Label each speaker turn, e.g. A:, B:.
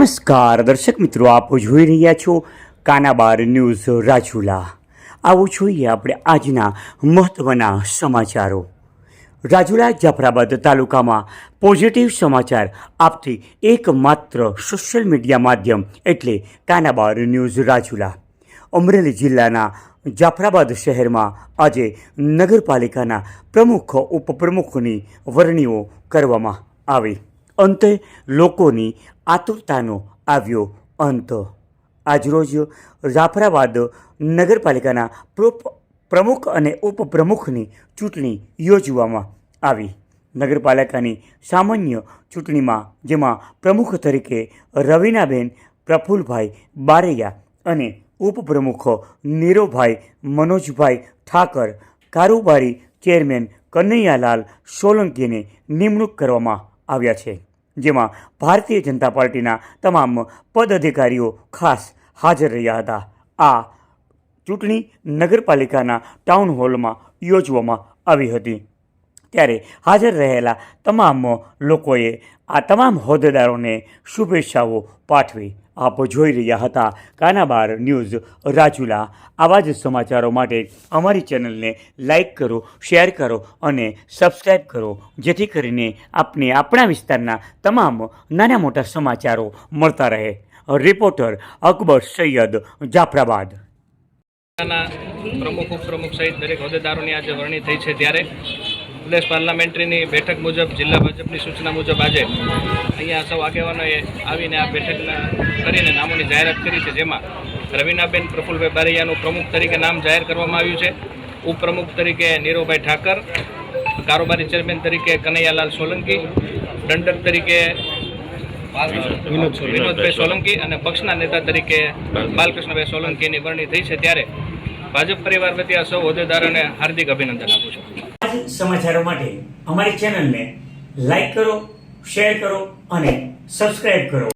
A: નમસ્કાર, દર્શક મિત્રો, આપ જોઈ રહ્યા છો કાનાબાર ન્યૂઝ રાજુલા. આવો જોઈએ આપણે આજના મહત્ત્વના સમાચારો. રાજુલા જાફરાબાદ તાલુકામાં પોઝિટિવ સમાચાર આપતી એકમાત્ર સોશિયલ મીડિયા માધ્યમ એટલે કાનાબાર ન્યૂઝ રાજુલા. અમરેલી જિલ્લાના જાફરાબાદ શહેરમાં આજે નગરપાલિકાના પ્રમુખ, ઉપપ્રમુખની વરણીઓ કરવામાં આવી. અંતે લોકોની આતુરતાનો આવ્યો અંત. આજરોજ જાફરાબાદ નગરપાલિકાના પ્રો- પ્રમુખ અને ઉપપ્રમુખની ચૂંટણી યોજવામાં આવી. નગરપાલિકાની સામાન્ય ચૂંટણીમાં જેમાં પ્રમુખ તરીકે રવિનાબેન, પ્રફુલભાઈ બારૈયા અને ઉપપ્રમુખ નીરોભાઈ મનોજભાઈ ઠાકર, કારોબારી ચેરમેન કનૈયાલાલ સોલંકીને નિમણૂક કરવામાં આવ્યા છે. જેમાં ભારતીય જનતા પાર્ટીના તમામ પદાધિકારીઓ ખાસ હાજર રહ્યા હતા. આ ચૂંટણી નગરપાલિકાના ટાઉન હોલમાં યોજવામાં આવી હતી. ત્યારે હાજર રહેલા તમામ લોકોએ આ તમામ હોદ્દેદારોને શુભેચ્છાઓ પાઠવી આપ જોઈ રહ્યા હતા. કાનાબાર ન્યૂઝ રાજુલા. આવા જ સમાચારો માટે અમારી ચેનલને લાઈક કરો, શેર કરો અને સબસ્ક્રાઈબ કરો, જેથી કરીને આપને આપણા વિસ્તારના તમામ નાના મોટા સમાચારો મળતા રહે. રિપોર્ટર અકબર સૈયદ જાફરાબાદ.
B: પ્રમુખ, ઉપપ્રમુખ સહિત દરેક હોદ્દેદારોની આજે વરણી થઈ છે ત્યારે. પ્રદેશ પાર્લામેન્ટરીની બેઠક મુજબ જિલ્લા ભાજપની સૂચના મુજબ આજે અહીંયા સૌ આગેવાનોએ આવીને આ બેઠકના કરીને નામોની જાહેરાત કરી છે જેમાં રવિનાબેન પ્રફુલભાઈ બારૈયાનું પ્રમુખ તરીકે નામ જાહેર કરવામાં આવ્યું છે. ઉપપ્રમુખ તરીકે નીરુભાઈ ઠાકર કારોબારી ચેરમેન તરીકે કનૈયાલાલ સોલંકી દંડક તરીકે વિનોદભાઈ સોલંકી અને પક્ષના નેતા તરીકે બાલકૃષ્ણભાઈ સોલંકીની વરણી થઈ છે. ત્યારે ભાજપ પરિવાર વતી આ સૌ હોદ્દેદારોને હાર્દિક અભિનંદન આપું છું.
A: જ સમાચારો માટે અમારી ચેનલને લાઈક કરો શેર કરો અને સબસ્ક્રાઈબ કરો.